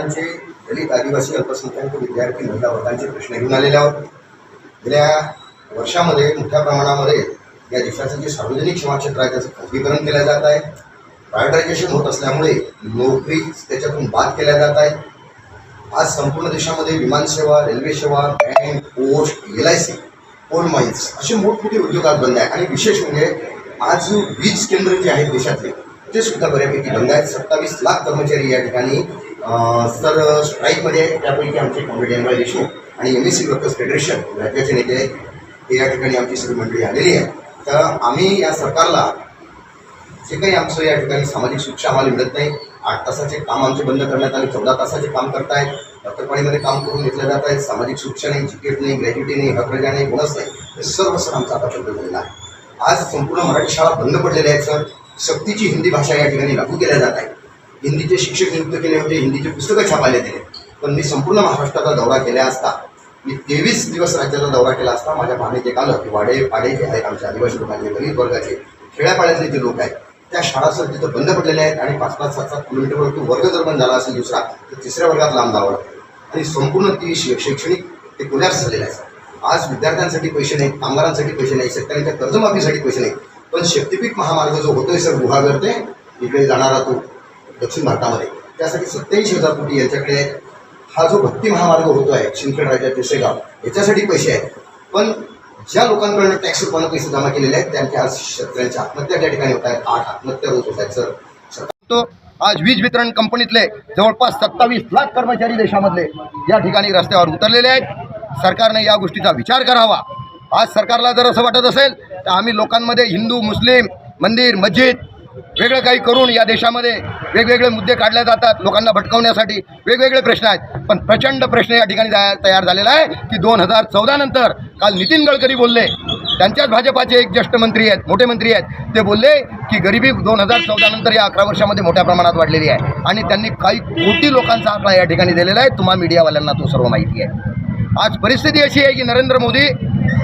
महिलांचे दलित आदिवासी अल्पसंख्याक विद्यार्थी महिला वर्गांचे प्रश्न घेऊन आलेले आहोत. गेल्या वर्षामध्ये मोठ्या प्रमाणामध्ये या देशाचं जे सार्वजनिक सेवा क्षेत्र आहे त्याचं खाजगीकरण केलं जात आहे. प्रायव्हेटायझेशन होत असल्यामुळे नोकरी त्याच्यातून बाद केल्या जात आहे आज संपूर्ण देशामध्ये विमानसेवा रेल्वे सेवा bank post L I C coal mines असे मोठमोठे उद्योग आज बंद आहे आणि विशेष म्हणजे आज वीज केंद्र जे आहेत देशातले ते सुद्धा बऱ्यापैकी बंद आहेत. सत्तावीस लाख कर्मचारी या ठिकाणी सर स्ट्राईकमध्ये आहेत त्यापैकी आमचे कॉम्रेड एम वाय देशमुख आणि M S C workers federation राज्याचे नेते आहेत ते या ठिकाणी आमची सर्व मंडळी आलेली आहे तर आम्ही या सरकारला जे काही आमचं या ठिकाणी सामाजिक शिक्षा आम्हाला मिळत नाही आठ तासाचे काम आमचे बंद करण्यात आले चौदा तासाचे काम करतायत डॉक्टरपाणीमध्ये काम करून घेतलं जात आहे सामाजिक शिक्षा नाही जिकेट नाही ग्रॅज्युटी नाही हकरजा नाही बोनस नाही हे सर्व सर आमचा आता बंद झालेला आहे. आज संपूर्ण मराठी शाळा बंद पडलेल्या आहेत सर. सक्तीची हिंदी भाषा या ठिकाणी लागू केल्या जात आहे हिंदीचे शिक्षक नियुक्त केले होते हिंदीचे पुस्तकं छापायला दिले. पण मी संपूर्ण महाराष्ट्राचा दौरा केला असता मी तेवीस दिवस राज्याचा दौरा केला असता माझ्या पाहण्यात एक आलं की वाडे पाडे जे आहेत आमच्या आदिवासी लोकांचे गरीब वर्गाचे खेड्यापाड्यातले जे लोक आहेत त्या शाळा सर तिथं बंद पडलेल्या आहेत आणि पाच पाच सात सात किलोमीटरवर तो वर्ग जर बंद झाला असेल दुसरा तर तिसऱ्या वर्गात लांब जावं लागतं. आणि संपूर्ण ती शैक्षणिक ते कोलॅप्स झालेलं आहे. सर आज विद्यार्थ्यांसाठी पैसे नाहीत कामगारांसाठी पैसे नाही शेतकऱ्यांच्या कर्जमाफीसाठी पैसे नाहीत. पण शक्तीपीठ महामार्ग जो होतोय सर गुहागर ते इकडे जाणारा तो दक्षिण भारतामध्ये. त्यासाठी सत्याऐंशी हजार कोटी यांच्याकडे हा जो भक्ती महामार्ग होतो आहे शिंदखेड राज्यात देसेगाव याच्यासाठी पैसे आहेत. पण ज्या लोकांकडनं टॅक्स रूपानं पैसे जमा केलेले आहेत त्यांच्या आज शेतकऱ्यांच्या आत्महत्या त्या ठिकाणी होत आहेत आठ आत्महत्या होत होत आहेत सर. तो आज वीज वितरण कंपनीतले जवळपास सत्तावीस लाख कर्मचारी देशामधले या ठिकाणी रस्त्यावर उतरलेले आहेत. सरकारने या गोष्टीचा विचार करावा. आज सरकारला जर असं वाटत असेल तर आम्ही लोकांमध्ये हिंदू मुस्लिम मंदिर मस्जिद वेगळं काही करून या देशामध्ये वेगवेगळे मुद्दे काढले जातात लोकांना भटकवण्यासाठी. वेगवेगळे प्रश्न आहेत. पण प्रचंड प्रश्न या ठिकाणी तयार तयार झालेला आहे की दोन हजार चौदा नंतर काल नितीन गडकरी बोलले. त्यांच्याच भाजपाचे एक ज्येष्ठ मंत्री आहेत मोठे मंत्री आहेत. ते बोलले की गरिबी दोन हजार चौदा नंतर या अकरा वर्षामध्ये मोठ्या प्रमाणात वाढलेली आहे. आणि त्यांनी काही कोटी लोकांचा आकडा या ठिकाणी दिलेला आहे. तुम्हा मीडियावाल्यांना तो सर्व माहिती आहे. आज परिस्थिती अशी आहे की नरेंद्र मोदी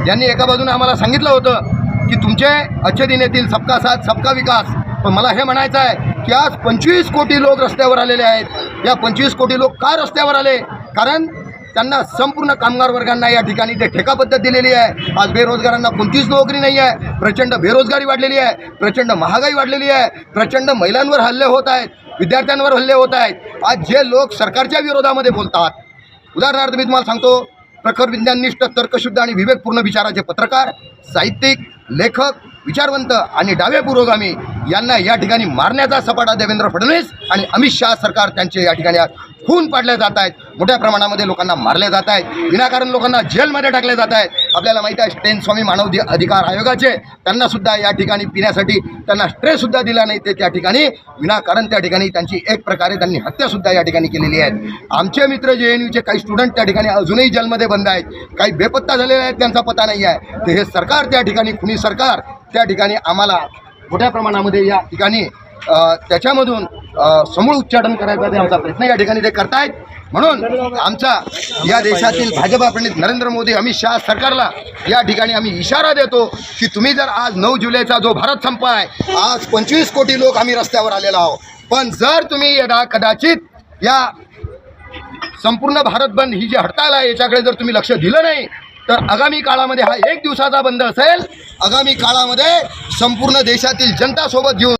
यांनी एका बाजूने आम्हाला सांगितलं होतं की तुमचे अच्छे दिन येतील सबका साथ सबका विकास. पण मला हे म्हणायचं आहे की आज पंचवीस कोटी लोक रस्त्यावर आलेले आहेत. या पंचवीस कोटी लोक का रस्त्यावर आले? कारण त्यांना संपूर्ण कामगार वर्गांना या ठिकाणी ते ठेका पद्धत दिलेली आहे. आज बेरोजगारांना कोणतीच नोकरी नाही आहे. प्रचंड बेरोजगारी वाढलेली आहे. प्रचंड महागाई वाढलेली आहे. प्रचंड महिलांवर हल्ले होत आहेत. विद्यार्थ्यांवर हल्ले होत आहेत. आज जे लोक सरकारच्या विरोधामध्ये बोलतात. उदाहरणार्थ मी तुम्हाला सांगतो प्रखर विज्ञाननिष्ठ तर्कशुद्ध आणि विवेकपूर्ण विचाराचे पत्रकार साहित्यिक लेखक विचारवंत आणि डावे पुरोगामी यांना या ठिकाणी मारण्याचा सपाटा देवेंद्र फडणवीस आणि अमित शहा सरकार त्यांचे या ठिकाणी खून पाडले जात आहेत. मोठ्या प्रमाणामध्ये लोकांना मारले जात आहेत. विनाकारण लोकांना जेलमध्ये टाकले जात आहेत. आपल्याला माहीत आहे स्टेन स्वामी मानव अधिकार आयोगाचे त्यांना सुद्धा या ठिकाणी पिण्यासाठी त्यांना स्ट्रेससुद्धा दिला नाही. ते त्या ठिकाणी विनाकारण त्या ठिकाणी त्यांची एक प्रकारे त्यांनी हत्यासुद्धा या ठिकाणी केलेली आहे. आमचे मित्र जे एन यूचे काही स्टुडंट त्या ठिकाणी अजूनही जेलमध्ये बंद आहेत. काही बेपत्ता झालेले आहेत त्यांचा पत्ता नाही आहे. तर हे सरकार त्या ठिकाणी खुनी सरकार त्या ठिकाणी आम्हाला मोठ्या प्रमाणामध्ये या ठिकाणी त्याच्यामधून समूळ उच्चाटन करायचा ते आमचा प्रयत्न या ठिकाणी ते करतायत. म्हणून आमचा या देशातील भाजपा पंडित नरेंद्र मोदी अमित शहा सरकारला या ठिकाणी आम्ही इशारा देतो की तुम्ही जर आज नऊ जुलैचा जो भारत संप आहे आज पंचवीस कोटी लोक आम्ही रस्त्यावर आलेलो आहोत. पण जर तुम्ही यदा कदाचित या संपूर्ण भारत बंद ही जी हडताल आहे याच्याकडे जर तुम्ही लक्ष दिलं नाही तर आगामी काळामध्ये हा एक दिवसाचा बंद असेल. आगामी काळामध्ये संपूर्ण देशातील जनता सोबत घेऊन